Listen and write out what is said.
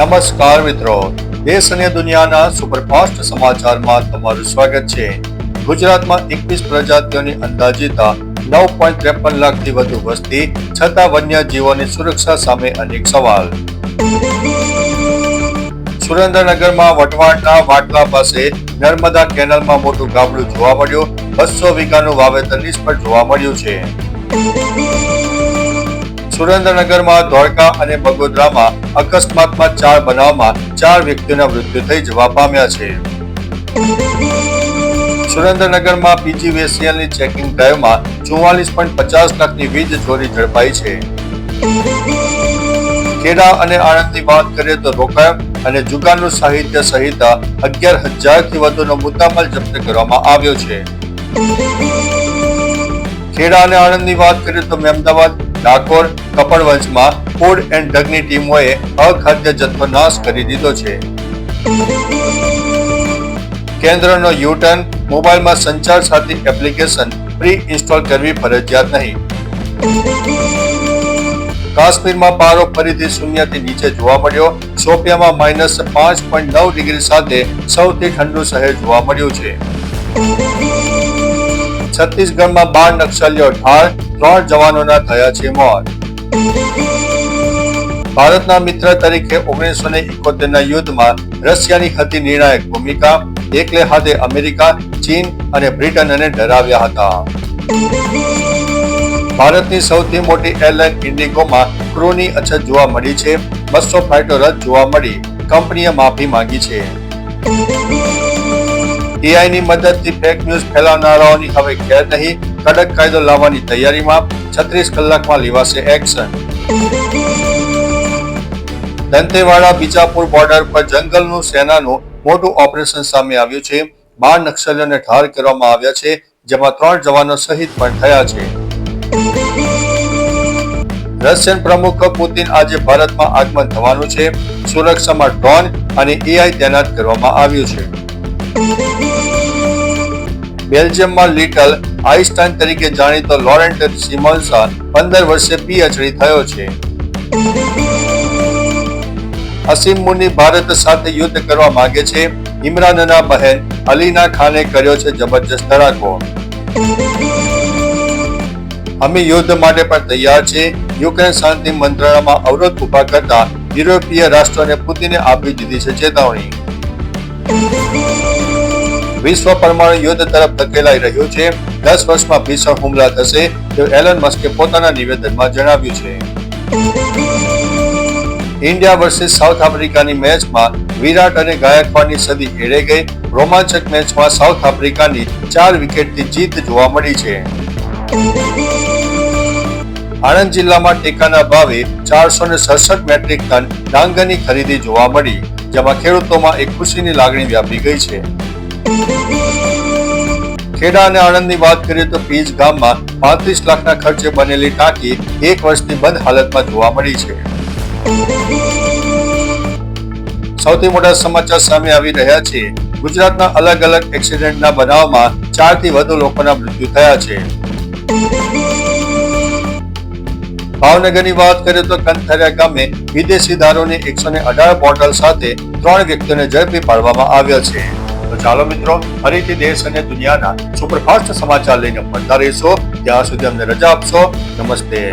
નમસ્કાર મિત્રો. દેશ અને દુનિયાના સુપરફાસ્ટ સમાચારમાં તમારું સ્વાગત છે. ગુજરાતમાં એકવીસ પ્રજાતિઓની અંદાજિત નવ પોઈન્ટ ત્રેપન લાખથી વધુ વસ્તી છતાં વન્ય જીવોની સુરક્ષા સામે અનેક સવાલ. સુરેન્દ્રનગરમાં વટવાડના વાટલા પાસે નર્મદા કેનાલમાં મોટું ગાબડું જોવા મળ્યું. બસો વીઘાનું વાવેતર નિષ્ફળ જોવા મળ્યું છે. સુરેન્દ્રનગરમાં ધોળકા અને બગોદરામાં અકસ્માતમાં ચાર બનાવમાં ચાર વ્યક્તિઓના મૃત્યુ થઈ જવા પામ્યા છે. સુરેન્દ્રનગરમાં પીજીવીસીએલની ચેકિંગ ડ્રાઈવમાં ચુમ્માલીસ પોઈન્ટ પચાસ લાખની વીજ ચોરી ઝડપાઈ છે. ખેડા અને આણંદની વાત કરીએ તો રોકાણ અને જુગારનું સાહિત્ય સહિત અગિયાર હજારથી વધુનો મુદ્દામાલ જપ્ત કરવામાં આવ્યો છે. ખેડા અને આણંદની વાત કરીએ તો અમદાવાદ ડાકોર કપડવંશમાં ફૂડ એન્ડ ડ્રગની ટીમોએ અખાદ્ય જથ્થો નાશ કરી દીધો છે. કેન્દ્રનો યુટર્ન મોબાઈલમાં સંચાર સાથી એપ્લિકેશન પ્રી ઇન્સ્ટોલ કરવી ફરજિયાત નહીં. કાશ્મીરમાં પારો ફરીથી શૂન્યથી નીચે જોવા મળ્યો. શોપિયામાં માઇનસ પાંચ પોઈન્ટ નવ ડિગ્રી સાથે સૌથી ઠંડુ શહેર જોવા મળ્યું છે. છત્તીસગઢમાં બાર નક્સલીઓ ઠાર ત્રણ જવાનોના થયા છે મોત. ભારતના મિત્ર તરીકે ઓગણીસો ને ઇકોતેરના યુદ્ધમાં રશિયાની હતી નિર્ણાયક ભૂમિકા એકલે હાથે અમેરિકા, ચીન અને બ્રિટનને ડરાવ્યા હતા. ભારતની સૌથી મોટી એરલાઇન ઇન્ડિગોમાં ક્રૂની અછત જોવા મળી છે. બસો ફ્લાઇટો રદ જોવા મળી. કંપનીએ માફી માંગી છે. એઆઈ ની મદદથી ફેક ન્યૂઝ ફેલાવનારાઓની હવે ખેર નહીં. કડક કાયદો લાવવાની તૈયારીમાં છત્રીસ કલાકમાં લેવાશે એક્શન દંતેવાડા બીજાપુર બોર્ડર પર જંગલનું સેનાનું મોટું ઓપરેશન સામે આવ્યું છે. બાર નક્સલીઓને ઠાર કરવામાં આવ્યા છે, જેમાં ત્રણ જવાનો શહીદ પણ થયા છે. રશિયન પ્રમુખ પુતિન આજે ભારતમાં આગમન થવાનું છે. સુરક્ષામાં ડ્રોન અને એઆઈ તૈનાત કરવામાં આવ્યું છે. બેલ્જિયમમાં લિટલ આઈસ્ટાઇન તરીકે જાણીતો લોરેન્ટ સિમોન્સા પંદર વર્ષે પીએચડી થયો છે. અસીમ મુનિ ભારત સાથે યુદ્ધ કરવા માંગે છે. ઇમરાનના બહેન અલીના ખાને કર્યો છે જબરજસ્ત ધડાકો. અમે યુદ્ધ માટે પણ તૈયાર છે. યુક્રેન શાંતિ મંત્રણામાં અવરોધ ઊભા કરતા યુરોપીય રાષ્ટ્રોને પુતિને આપી દીધી છે ચેતવણી. વિશ્વ પરમાણુ યુદ્ધ તરફ ધકેલાઈ રહ્યું છે. દસ વર્ષમાં ભીષણ હુમલા થશે તેવું એલન મસ્કે પોતાના નિવેદનમાં જણાવ્યું છે. ઇન્ડિયા વર્સિસ સાઉથ આફ્રિકાની મેચમાં વિરાટ અને ગાયકવાડની સદી એળે ગઈ. રોમાંચક મેચમાં સાઉથ આફ્રિકાની ચાર વિકેટથી જીત જોવા મળી છે. આણંદ જિલ્લામાં ટેકાના ભાવે ચારસો ને સડસઠ મેટ્રિક ટન ડાંગરની ખરીદી જોવા મળી. જેમાં ખેડૂતોમાં એક ખુશીની લાગણી વ્યાપી ગઈ છે. ખેડા અને આણંદની વાત કરીએ તો પીજ ગામમાં પાંત્રીસ લાખના ખર્ચે બનેલી ટાંકી એક વર્ષથી બંધ હાલતમાં જોવા મળી છે. સૌથી મોટા સમાચાર સામે આવી રહ્યા છે. ગુજરાતના અલગ અલગ એક્સિડન્ટના બનાવમાં ચારથી વધુ લોકોના મૃત્યુ થયા છે. ભાવનગરની વાત કરીએ તો કંથરિયા ગામે વિદેશી દારૂની એકસો ને અઢાર બોટલ સાથે ત્રણ વ્યક્તિઓને ઝડપી પાડવામાં આવ્યા છે. તો ચાલો મિત્રો, ફરીથી દેશ અને દુનિયાના સુપરફાસ્ટ સમાચાર લઈને મળતા રહીશો. ત્યાં સુધી અમને રજા આપશો. નમસ્તે.